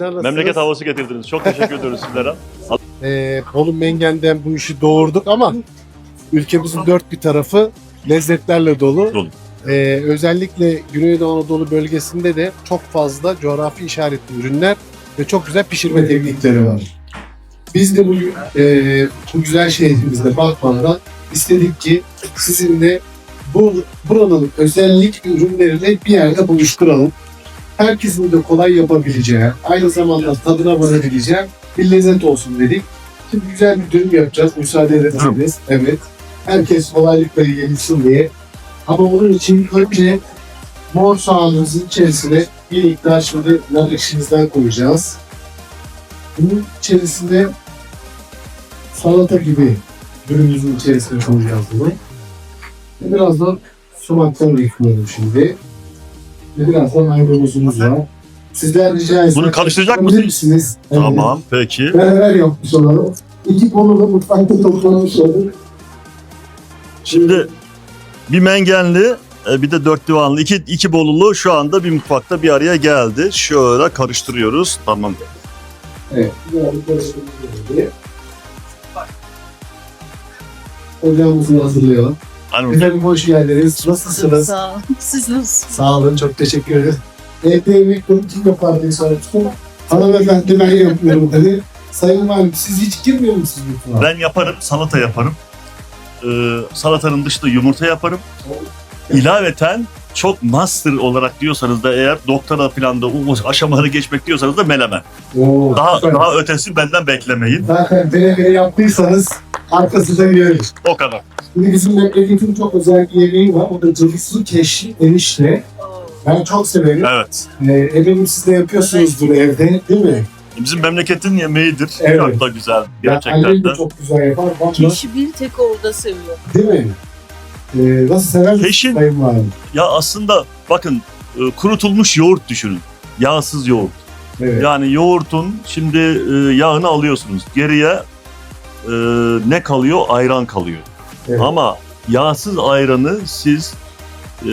Memleket havası getirdiniz. Çok teşekkür ediyoruz sizlere. Ee, Bolu Mengen'den bu işi doğurduk ama ülkemizin dört bir tarafı lezzetlerle dolu. Dolu. Ee, özellikle Güneydoğu Anadolu bölgesinde de çok fazla coğrafi işaretli ürünler ve çok güzel pişirme teknikleri var. Biz de bugün e, bu güzel şehrimizde bakmadan istedik ki sizinle bu buranın özellik ürünlerini bir yerde buluşturalım. Herkesin de kolay yapabileceği, aynı zamanda tadına varabileceği bir lezzet olsun dedik. Şimdi güzel bir dürüm yapacağız. Müsaade ederseniz. Evet. Herkes kolaylıkla yiyebilsin diye. Ama onun için önce mor soğanımızın içerisine bir miktar şimdi nar ekşimizden koyacağız. Bunun içerisinde salata gibi dürümümüzün içerisine koyacağız bunu. Ve birazdan sumaktan ekliyorum şimdi. Ve birazdan maydanozumuz var. Sizler rica etsem. Bunu karıştıracak mısınız? misiniz? Tamam peki. Beraber yapmış olalım. İki konu da mutfakta toplanmış olur. Şimdi bir mengenli e, bir de dört divanlı iki, iki bolulu şu anda bir mutfakta bir araya geldi. Şöyle karıştırıyoruz. Tamam. Evet. Ocağımızı hazırlayalım. Hani Efendim hoş geldiniz. Nasılsınız? Sağ olun. Siz nasılsınız? Sağ olun. Çok teşekkür ederiz. Evde yemek bunu kim yapar diye sormuştum. Hanımefendi ben yapmıyorum dedi. Sayın Valim siz hiç girmiyor musunuz mutfağa? ben yaparım, salata yaparım. Ee, salatanın dışında yumurta yaparım. İlaveten çok master olarak diyorsanız da eğer doktora falan da o aşamaları geçmek diyorsanız da menemen. Oo, Daha süper. daha ötesi benden beklemeyin. Zaten bire bire yaptıysanız arkasında görürüz. O kadar. Şimdi bizim memleketin çok özel bir yemeği var. O da cılızlı keşi enişte. Ben çok severim. Evet. Ee, eminim siz de yapıyorsunuzdur evde değil mi? Bizim memleketin yemeğidir. Evet. Çok da güzel. Ya Gerçekten annem de. de çok güzel yapar. Valla Keşi bir tek orada seviyor. değil mi? Ee, nasıl sever Keşin- Sayın Valim? Ya aslında bakın e, kurutulmuş yoğurt düşünün. Yağsız yoğurt. Evet. Yani yoğurtun şimdi e, yağını alıyorsunuz. Geriye e, ne kalıyor? Ayran kalıyor. Evet. Ama yağsız ayranı siz e,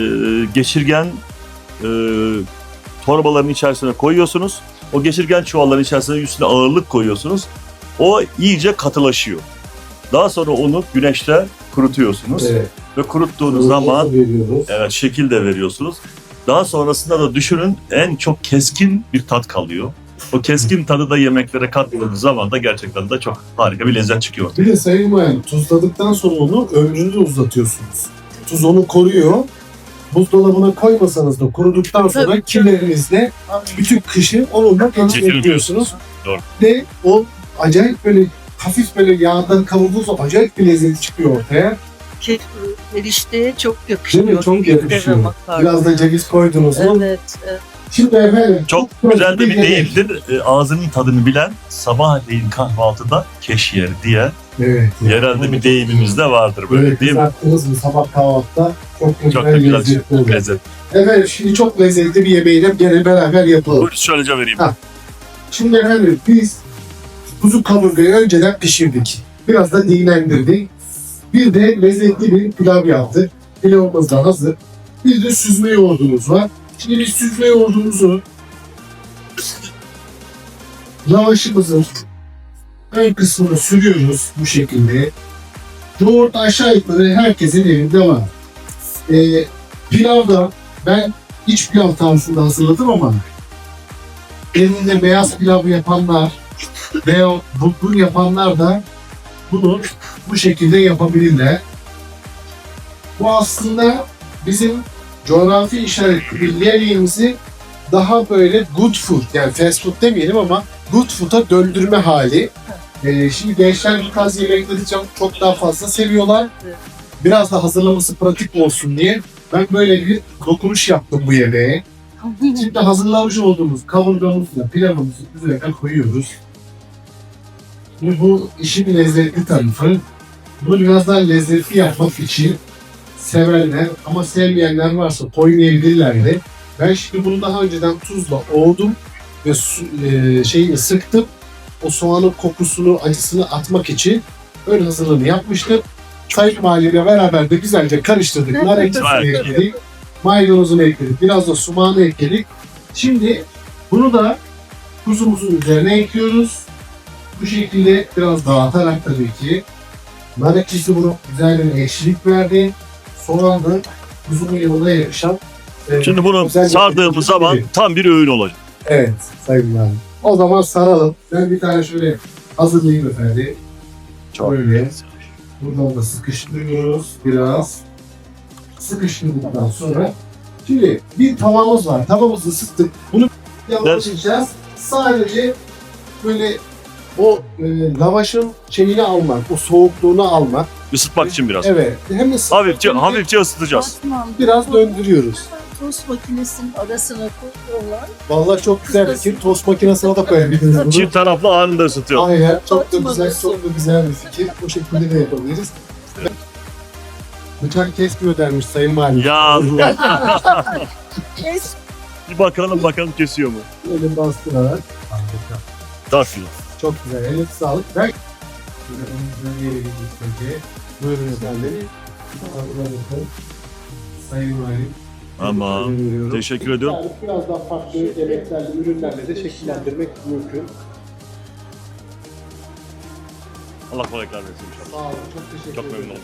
geçirgen e, torbaların içerisine koyuyorsunuz. O geçirgen çuvalların içerisine üstüne ağırlık koyuyorsunuz. O iyice katılaşıyor. Daha sonra onu güneşte kurutuyorsunuz. Evet. Ve kuruttuğunuz zaman veriyoruz. Evet şekil de veriyorsunuz. Daha sonrasında da düşünün en çok keskin bir tat kalıyor. O keskin tadı da yemeklere kattığınız zaman da gerçekten de çok harika bir lezzet çıkıyor. Bir de Sayın Valim tuzladıktan sonra onu ömrünü de uzatıyorsunuz. Tuz onu koruyor. Buzdolabına koymasanız da kuruduktan sonra Tabii. kirlerinizle bütün kışı onunla geçiriyorsunuz. Doğru. Ve o acayip böyle hafif böyle yağdan kavrulduğu zaman acayip bir lezzeti çıkıyor ortaya. Ke- erişteye çok yakışıyor. Değil mi? Çok yakışıyor. Biraz da ceviz koydunuz mu? Evet. evet. Şimdi efendim Çok güzel de bir yemek. deyimdir. E, ağzının tadını bilen sabahleyin kahvaltıda keş yer diye Evet. yerelde bir deyimimiz de vardır böyle Böyle değil mi? kızarttınız mı sabah kahvaltıda çok güzel, Çok da güzel lezzetli lezzet. Efendim şimdi çok lezzetli bir yemeği de gene beraber yapalım. Buyurun şöylece vereyim. Ha. Şimdi efendim biz kuzu kaburgayı önceden pişirdik. Biraz da dinlendirdik. Bir de lezzetli bir pilav yaptık. Pilavımız da hazır. Bir de süzme yoğurdumuz var. Şimdi biz süzme yoğurdumuzu lavaşımızın ön kısmını sürüyoruz bu şekilde. Yoğurt aşağı yukarı herkesin evinde var. Ee, pilavda ben iç pilav tarzında hazırladım ama elinde beyaz pilav yapanlar veya bulgur yapanlar da bunu bu şekilde yapabilirler. Bu aslında bizim coğrafi işaretli yemeğimizi daha böyle good food yani fast food demeyelim ama good food'a döndürme hali. Ee, şimdi gençler bu tarz yemekleri çok, çok daha fazla seviyorlar. Biraz da hazırlaması pratik olsun diye ben böyle bir dokunuş yaptım bu yemeğe. Şimdi hazırlamış olduğumuz kavurgamızla pilavımızı üzerine koyuyoruz. Şimdi bu işin lezzetli tarafı. Bunu biraz daha lezzetli yapmak için sevenler ama sevmeyenler varsa koymayabilirler de. Ben şimdi bunu daha önceden tuzla ovdum ve su, e, şeyini sıktım. O soğanın kokusunu, acısını atmak için ön hazırlığını yapmıştım. Sayın Mahalleyle beraber de güzelce karıştırdık. Nar ekşisini ekledik. Maydanozunu ekledik. Biraz da sumağını ekledik. Şimdi bunu da Tuzumuzun üzerine ekliyoruz. Bu şekilde biraz dağıtarak tabii ki. Nar ekşisi bunu güzel bir ekşilik verdi. Son anda kuzumun yanına yakışan e, Şimdi bunu güzel sardığımız zaman veriyor. tam bir öğün olacak. Evet Sayın Valim. O zaman saralım. Ben bir tane şöyle hazırlayayım efendim. Böyle. Buradan da sıkıştırıyoruz biraz. Sıkıştırdıktan sonra şimdi bir tavamız var. Tavamızı ısıttık. Bunu yavaşlayacağız. Sadece böyle o e, lavaşın şeyini almak, o soğukluğunu almak. Isıtmak için biraz. Evet. Hem ısıtmak Hafifçe, hem de hafifçe ısıtacağız. Batman, Biraz döndürüyoruz. Tost makinesinin arasına koyuyorlar. Vallahi çok güzel fikir. Tost makinesine de koyabiliriz bunu. Çift taraflı anında ısıtıyor. Aynen. Çok da güzel, çok da güzel bir fikir. O şekilde de yapabiliriz. Bıçak kesmiyor dermiş Sayın Valim. Ya Kes. bir bakalım bakalım kesiyor mu? Elim bastırarak. Harika. Darfil. Çok güzel. Eline sağlık. Ben Şöyle onun üzerine yere gittik Buyurun efendim. Sayın Valim. Ama teşekkür ediyorum. Yani biraz daha farklı yemeklerle, ürünlerle de şekillendirmek mümkün. Allah kolaylıklar versin inşallah. Sağ olun. Çok teşekkür Çok ederim. memnun oldum.